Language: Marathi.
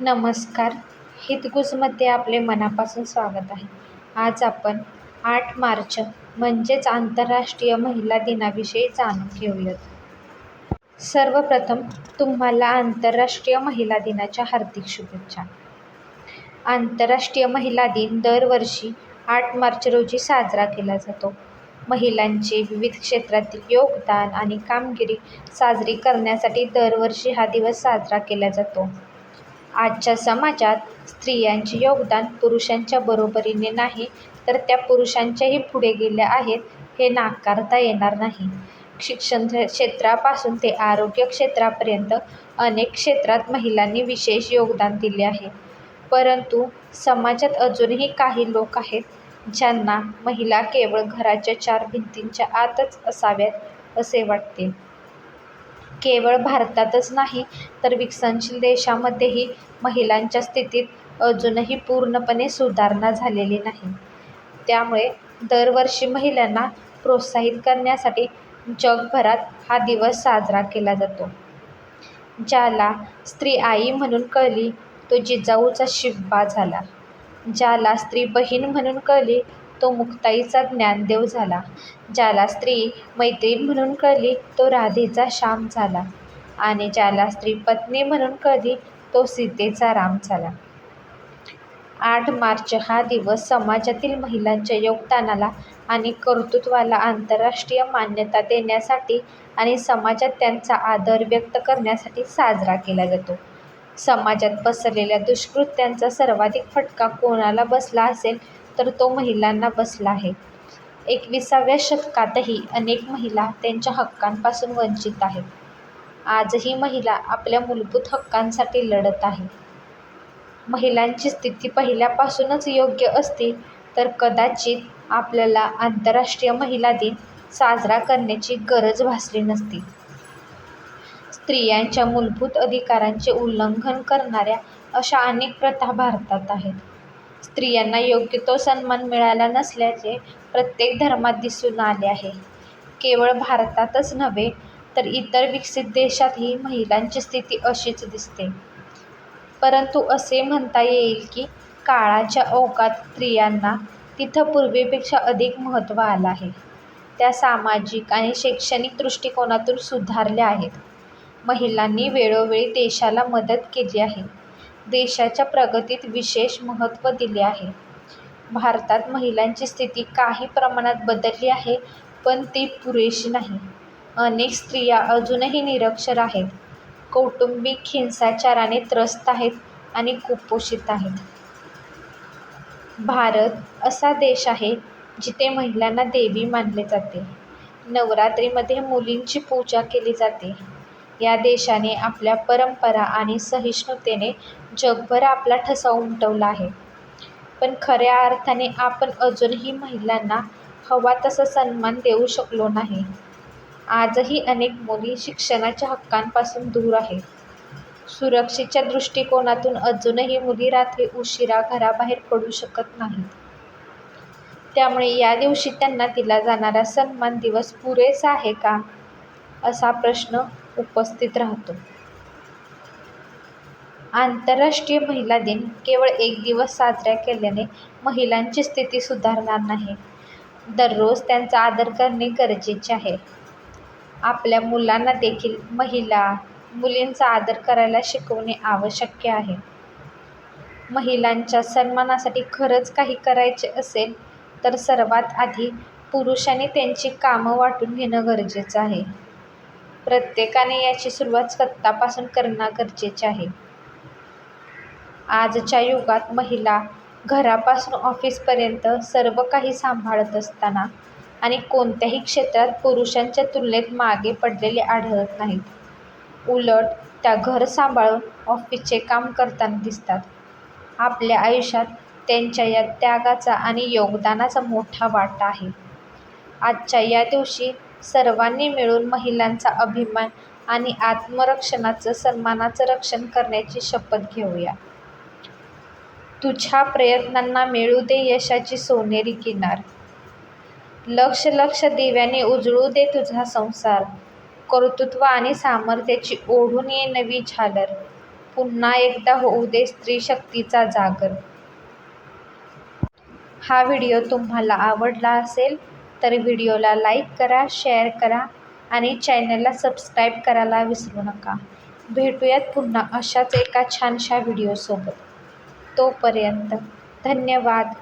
नमस्कार. हितगुजमध्ये आपले मनापासून स्वागत आहे. आज आपण आठ मार्च म्हणजेच आंतरराष्ट्रीय महिला दिनाविषयी जाणून घेऊयात. सर्वप्रथम तुम्हाला आंतरराष्ट्रीय महिला दिनाच्या हार्दिक शुभेच्छा. आंतरराष्ट्रीय महिला दिन दरवर्षी आठ मार्च रोजी साजरा केला जातो. महिलांचे विविध क्षेत्रातील योगदान आणि कामगिरी साजरी करण्यासाठी दरवर्षी हा दिवस साजरा केला जातो. आजच्या समाजात स्त्रियांचे योगदान पुरुषांच्या बरोबरीने नाही तर त्या पुरुषांच्याही पुढे गेल्या आहेत हे नाकारता येणार नाही. शिक्षण क्षेत्रापासून ते आरोग्य क्षेत्रापर्यंत अनेक क्षेत्रात महिलांनी विशेष योगदान दिले आहे. परंतु समाजात अजूनही काही लोक आहेत ज्यांना महिला केवळ घराच्या चार भिंतींच्या आतच असाव्यात असे वाटते. केवळ भारतातच नाही तर विकसनशील देशांमध्येही महिलांच्या स्थितीत अजूनही पूर्णपणे सुधारणा झालेली नाही. त्यामुळे दरवर्षी महिलांना प्रोत्साहित करण्यासाठी जगभरात हा दिवस साजरा केला जातो. ज्याला स्त्री आई म्हणून कळली तो जिजाऊचा शिवबा झाला. ज्याला स्त्री बहीण म्हणून कळली तो मुक्ताईचा ज्ञानदेव झाला ज्याला स्त्री मैत्रीण म्हणून कळली तो राधेचा श्याम झाला आणि ज्याला स्त्री पत्नी म्हणून कळली तो सीतेचा राम झाला. आठ मार्च हा दिवस समाजातील महिलांच्या योगदानाला आणि कर्तृत्वाला आंतरराष्ट्रीय मान्यता देण्यासाठी आणि समाजात त्यांचा आदर व्यक्त करण्यासाठी साजरा केला जातो. समाजात पसरलेल्या दुष्कृत्यांचा सर्वाधिक फटका कोणाला बसला असेल तर तो महिलांना बसला आहे. एकविसाव्या शतकातही अनेक महिला त्यांच्या हक्कांपासून वंचित आहेत. आजही महिला आपल्या मूलभूत हक्कांसाठी लढत आहे. महिलांची स्थिती पहिल्यापासूनच योग्य असती तर कदाचित आपल्याला आंतरराष्ट्रीय महिला दिन साजरा करण्याची गरज भासली नसती. स्त्रियांच्या मूलभूत अधिकारांचे उल्लंघन करणाऱ्या अशा अनेक प्रथा भारतात आहेत. स्त्रियांना योग्य तो सन्मान मिळाला नसल्याचे प्रत्येक धर्मात दिसून आले आहे. केवळ भारतातच नव्हे तर इतर विकसित देशातही महिलांची स्थिती अशीच दिसते. परंतु असे म्हणता येईल की काळाच्या ओघात स्त्रियांना तिथं पूर्वीपेक्षा अधिक महत्त्व आलं आहे. त्या सामाजिक आणि शैक्षणिक दृष्टिकोनातून सुधारल्या आहेत. महिलांनी वेळोवेळी देशाला मदत केली आहे. देशाच्या प्रगतीत विशेष महत्त्व दिले आहे. भारतात महिलांची स्थिती काही प्रमाणात बदलली आहे पण ती पुरेशी नाही. अनेक स्त्रिया अजूनही निरक्षर आहेत. कौटुंबिक हिंसाचाराने त्रस्त आहेत आणि कुपोषित आहेत. भारत असा देश आहे जिथे महिलांना देवी मानले जाते. नवरात्रीमध्ये मुलींची पूजा केली जाते. या देशाने आपल्या परंपरा आणि सहिष्णुतेने जगभर आपला ठसा उमटवला आहे. पण खऱ्या अर्थाने आपण अजूनही महिलांना हवा तसा सन्मान देऊ शकलो नाही. आजही अनेक मुली शिक्षणाच्या हक्कांपासून दूर आहेत. सुरक्षेच्या दृष्टिकोनातून अजूनही मुली रात्री उशिरा घराबाहेर पडू शकत नाहीत. त्यामुळे या दिवशी त्यांना दिला जाणारा सन्मान दिवस पुरेसा आहे का? असा प्रश्न उपस्थित राहतो. आंतरराष्ट्रीय महिला दिन केवळ एक दिवस साजरा केल्याने महिलांची स्थिती सुधारणार नाही. दररोज त्यांचा आदर करणे गरजेचे आहे. आपल्या मुलांना देखील महिला मुलींचा आदर करायला शिकवणे आवश्यक आहे. महिलांच्या सन्मानासाठी खरंच काही करायचे असेल तर सर्वात आधी पुरुषांनी त्यांची कामं वाटून घेणं गरजेचं आहे. प्रत्येकाने याची सुरुवात स्वतःपासून करणं गरजेचे आहे. आजच्या युगात महिला घरापासून ऑफिसपर्यंत सर्व काही सांभाळत असताना आणि कोणत्याही क्षेत्रात पुरुषांच्या तुलनेत मागे पडलेले आढळत नाहीत. उलट त्या घर सांभाळून ऑफिसचे काम करताना दिसतात. आपल्या आयुष्यात त्यांच्या या त्यागाचा आणि योगदानाचा मोठा वाटा आहे. आजच्या या दिवशी सर्वांनी मिळून महिलांचा अभिमान आणि आत्मरक्षणाचं सन्मानाचं रक्षण करण्याची शपथ घेऊया. तुझ्या प्रयत्नांना मिळू दे यशाची सोनेरी किनार. लक्ष लक्ष दिव्याने उजळू दे तुझा संसार. कर्तृत्व आणि सामर्थ्याची ओढून ये नवी झालर. पुन्हा एकदा होऊ दे स्त्री शक्तीचा जागर. हा व्हिडिओ तुम्हाला आवडला असेल तर व्हिडिओला लाईक करा शेअर करा आणि चॅनलला सबस्क्राईब करायला विसरू नका. भेटूयात पुन्हा अशाच एका छानशा व्हिडिओसोबत. तोपर्यंत. धन्यवाद.